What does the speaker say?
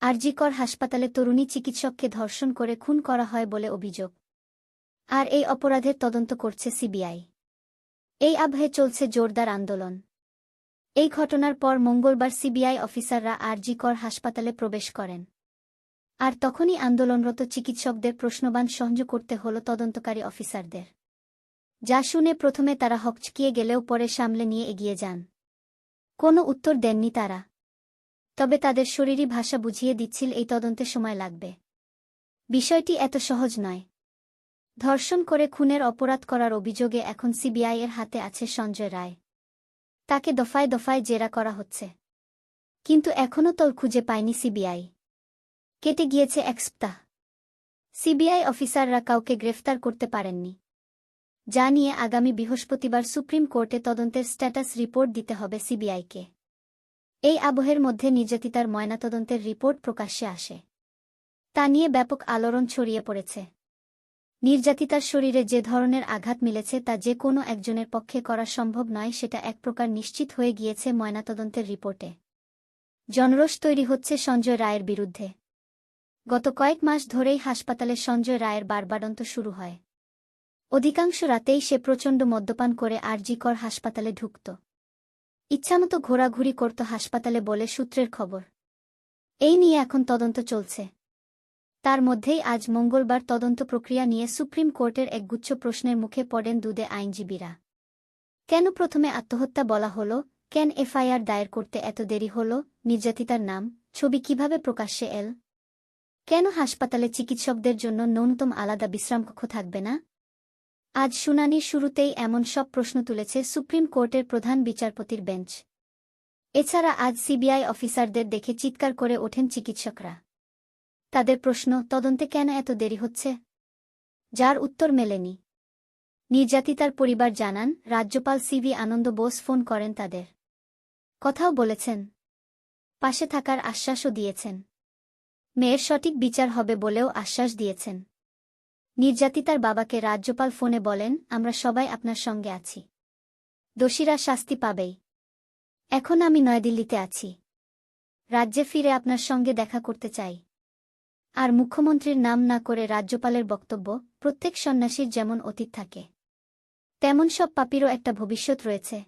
আরজিকর হাসপাতালে তরুণী চিকিৎসককে ধর্ষণ করে খুন করা হয় বলে অভিযোগ। আর এই অপরাধের তদন্ত করছে সিবিআই। এই আবহে চলছে জোরদার আন্দোলন। এই ঘটনার পর মঙ্গলবার সিবিআই অফিসাররা আরজিকর হাসপাতালে প্রবেশ করেন। আর তখনই আন্দোলনরত চিকিৎসকদের প্রশ্নবান সংযোগ করতে হল তদন্তকারী অফিসারদের। যা শুনে প্রথমে তারা হকচকিয়ে গেলেও পরে সামলে নিয়ে এগিয়ে যান। কোনো উত্তর দেননি তারা। তবে তাদের শরীরী ভাষা বুঝিয়ে দিচ্ছিল এই তদন্তে সময় লাগবে। বিষয়টি এত সহজ নয়। ধর্ষণ করে খুনের অপরাধ করার অভিযোগে এখন সিবিআই এর হাতে আছে সঞ্জয় রায়। তাকে দফায় দফায় জেরা করা হচ্ছে। কিন্তু এখনও তল খুঁজে পায়নি সিবিআই। কেটে গিয়েছে এক সপ্তাহ। সিবিআই অফিসাররা কাউকে গ্রেফতার করতে পারেননি। যা নিয়ে আগামী বৃহস্পতিবার সুপ্রিম কোর্টে তদন্তের স্ট্যাটাস রিপোর্ট দিতে হবে সিবিআইকে। এই আবহের মধ্যে নির্যাতিতার ময়নাতদন্তের রিপোর্ট প্রকাশ্যে আসে। তা নিয়ে ব্যাপক আলোড়ন ছড়িয়ে পড়েছে। নির্যাতিতার শরীরে যে ধরনের আঘাত মিলেছে তা যে কোনো একজনের পক্ষে করা সম্ভব নয় সেটা এক প্রকার নিশ্চিত হয়ে গিয়েছে ময়নাতদন্তের রিপোর্টে। জনরোষ তৈরি হচ্ছে সঞ্জয় রায়ের বিরুদ্ধে। গত কয়েক মাস ধরেই হাসপাতালে সঞ্জয় রায়ের বারবারন্ত শুরু হয়। অধিকাংশ রাতেই সে প্রচণ্ড মদ্যপান করে আর জিকর হাসপাতালে ঢুকত। ইচ্ছামতো ঘোরাঘুরি করত হাসপাতালে বলে সূত্রের খবর। এই নিয়ে এখন তদন্ত চলছে। তার মধ্যেই আজ মঙ্গলবার তদন্ত প্রক্রিয়া নিয়ে সুপ্রিম কোর্টের একগুচ্ছ প্রশ্নের মুখে পড়েন দুদে আইনজীবীরা। কেন প্রথমে আত্মহত্যা বলা হল? কেন এফআইআর দায়ের করতে এত দেরি হল? নির্যাতিতার নাম? ছবি কীভাবে প্রকাশ্যে এল? কেন হাসপাতালে চিকিৎসকদের জন্য ন্যূনতম আলাদা বিশ্রামকক্ষ থাকবে না? আজ শুনানির শুরুতেই এমন সব প্রশ্ন তুলেছে সুপ্রিম কোর্টের প্রধান বিচারপতির বেঞ্চ। এছাড়া আজ সিবিআই অফিসারদের দেখে চিৎকার করে ওঠেন চিকিৎসকরা। তাদের প্রশ্ন, তদন্তে কেন এত দেরি হচ্ছে? যার উত্তর মেলেনি। নির্যাতিতার পরিবার জানান, রাজ্যপাল সিভি আনন্দ বোস ফোন করেন তাদের। কথাও বলেছেন। পাশে থাকার আশ্বাসও দিয়েছেন। মেয়ের সঠিক বিচার হবে বলেও আশ্বাস দিয়েছেন। নির্যাতিতার বাবাকে রাজ্যপাল ফোনে বলেন, আমরা সবাই আপনার সঙ্গে আছি। দোষীরা শাস্তি পাবেই। এখন আমি নয়াদিল্লিতে আছি। রাজ্যে ফিরে আপনার সঙ্গে দেখা করতে চাই। আর মুখ্যমন্ত্রীর নাম না করে রাজ্যপালের বক্তব্য, প্রত্যেক সন্ন্যাসীর যেমন অতীত থাকে, তেমন সব পাপিরও একটা ভবিষ্যৎ রয়েছে।